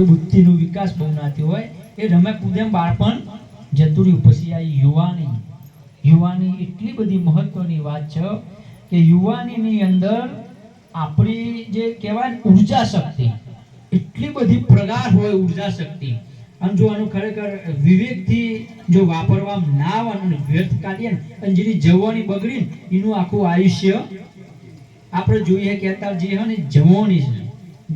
બુદ્ધિનો વિકાસ બહુ ના થયો હોય, એ રમે કૂદે બાળપણ જતું રહ્યું. પછી આ યુવાની યુવાની એટલી બધી મહત્વની વાત છે કે યુવાનીની અંદર આપણી જે કહેવાય ઊર્જા શક્તિ, એટલી બધી પ્રગાઢ હોય ઊર્જા શક્તિ. અને જો આનું ખરેખર વિવેકથી જો વાપરવા ના આવે અને વ્યર્થ કાઢીએ ને, અને જેની જવાની બગડી ને, એનું આખું આયુષ્ય આપણે જોઈએ કહેતા જે હોય ને જવાની છે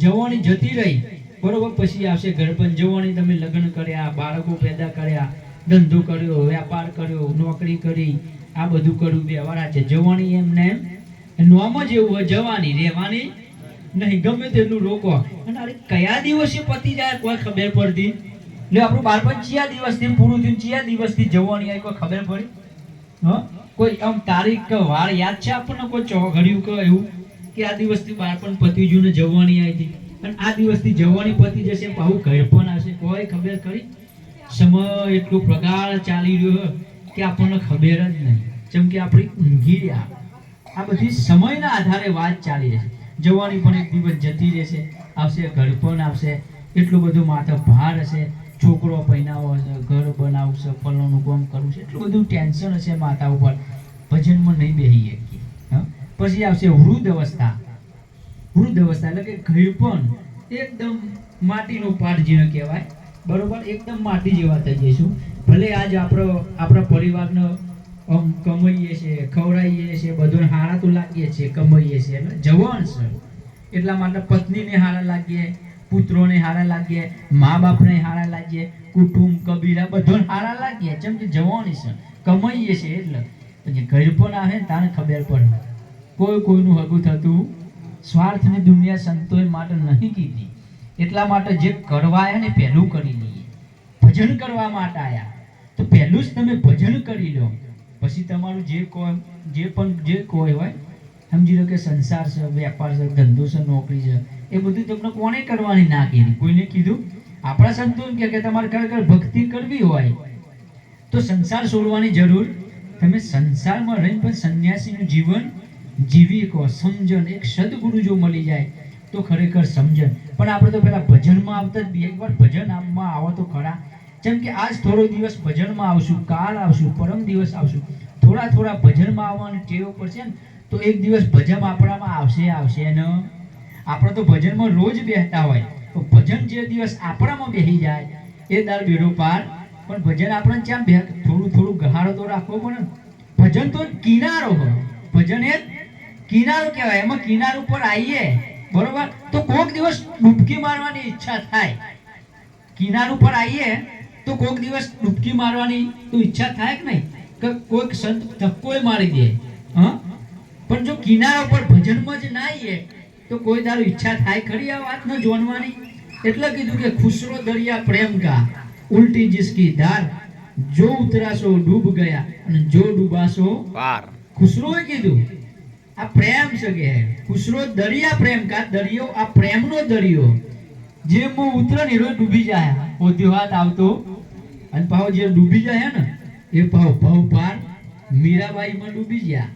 જવાની જતી રહી. બરોબર, પછી આવશે ગર્ભન જવાની તમે લગ્ન કર્યા, બાળકો પેદા કર્યા, ધંધો કર્યો, વેપાર કર્યો, નોકરી કરી, આ બધું કર્યું, વ્યવહાર છે. જવાની એમને, નોમ જ એવું હોય, જવાની, રહેવાની નહીં. ગમે તેનું રોકો. અને અરે કયા દિવસે પતી જાય કોઈ ખબર પડતી? એટલે આપણું બાળપણ ચિયા દિવસથી પૂરું થયું, ચિયા દિવસથી જવાની આવી કોઈ ખબર પડી? હં? કોઈ આમ તારીખ કે વાર યાદ છે આપણને? કોઈ ચો ઘડ્યું કે એવું? કે આ દિવસથી બાળપણ પતી ગયું ને જવાની આવી હતી અને આ દિવસથી જવાની પતી જશે પાછું ઘર પણ હશે. કોઈ ખબર કરી સમય એટલો પ્રગાઢ ચાલી રહ્યો કે આપણને ખબર જ નહીં. જેમ કે આપણી ઊંઘી રહ્યા આ બધી સમયના આધારે વાત ચાલી રહેશે જવાની પણ એક દિવસ જતી રહેશે. આવશે, ઘર પણ આવશે. એટલું બધું માથે ભાર હશે. છોકરો પહેરાવો હશે, ઘર બનાવશે, ફલોનું કામ કરવું છે. એટલું બધું ટેન્શન હશે માથા ઉપર. ભજનમાં નહીં બેસી શકીએ? પછી આવશે વૃદ્ધ અવસ્થા. વૃદ્ધ અવસ્થા એટલે કે ઘડપણ એકદમ માટીનો પાટ જેને કહેવાય, બરોબર? એકદમ માટી જેવા થઈ જઈશું. ભલે આજ આપણો, આપણા પરિવારનો, આમ કમાઈએ છીએ ખવડાવીએ છીએ બધું હારા તો લાગીએ છીએ, કમાઈએ છીએ, એટલે જવાન છે. એટલા માટે પત્નીને હારા લાગીએ, પુત્રોને હારા લાગીએ મા બાપને હારા લાગીએ, કુટુંબ કબીરા બધાને હારા લાગીએ. જેમ કે જવાની છે, કમાઈએ છીએ એટલે. પછી ઘર પણ આવે ને તાને ખબર પડે. કોઈ કોઈનું હગું થતું સ્વાર્થની દુનિયા સંતોએ માટે નહીં કીધી. એટલા માટે જે કરવા આવ્યા ને પહેલું કરી લઈએ ભજન કરવા માટે આવ્યા તો પહેલું જ તમે ભજન કરી લો. પછી તમારું જે કોઈ, જે પણ, જે કોઈ હોય, સમજી લો કે સંસાર છે, વેપાર છે, ધંધો છે, નોકરી છે, એ બધું તમને કોને કરવાની ના કીધી? કોઈને કીધું? આપણા સંતો એમ કે તમારે ખરેખર ભક્તિ કરવી હોય, તો સંસાર છોડવાની જરૂર. તમે સંસારમાં રહીને પણ સંન્યાસીનું જીવન જીવી સમજણ. એક સદગુરુ જો મળી જાય તો ખરેખર સમજણ. પણ આપણે તો પેલા ભજનમાં આવતા જ બી. ભજન આમમાં આવો તો ખરા. જેમ કે આજ થોડો દિવસ ભજનમાં આવશું, કાલ આવશું, પરમ દિવસ આવશું. થોડા થોડા ભજનમાં આવવાની ટેવ પડશે ને, તો એક દિવસ ભજન આપણામાં આવશે આવશે. ને આપણે તો ભજનમાં રોજ બેસતા હોય. તો ભજન જે દિવસ આપણામાં બેસી જાય, એ દાળ બેડો પાર. પણ ભજન આપણે ક્યાં બે થોડું થોડું ગહાડો તો રાખવો પડે ભજન તો કિનારો હોય. ભજન એ કિનારો કહેવાય. એમાં કિનાર ઉપર આવીએ બરોબર? તો કોઈક દિવસ ડૂબકી મારવાની ઈચ્છા થાય. કિનાર ઉપર આવીએ તો કોઈક દિવસ ડૂબકી મારવાની તો ઈચ્છા થાય કે નહીં? કે કોઈક સંત ધક્કોય મારી દે. હા? પણ જો કિનારા ઉપર ભજનમાં જ ના આવીએ તો કોઈ દારૂ ઈચ્છા થાય ખરી આ વાત ન જોનવાની? એટલે કીધું કે ખુસરો દરિયા પ્રેમ કા. ઉલટી જિસકી ધાર. જો ઉતરાશો ડૂબ ગયા અને જો ડૂબાશો પાર. ખુસરોએ કીધું. આ પ્રેમ છે કે ખુશરો દરિયા પ્રેમ કા દરિયો, આ પ્રેમનો દરિયો. જે મો ઉતરે ને ડૂબી જાય. ઓધી વાત આવતો. અને પાવ જે ડૂબી જાય ને, એ પાવ પાવ પાર મીરાબાઈ માં ડૂબી ગયા.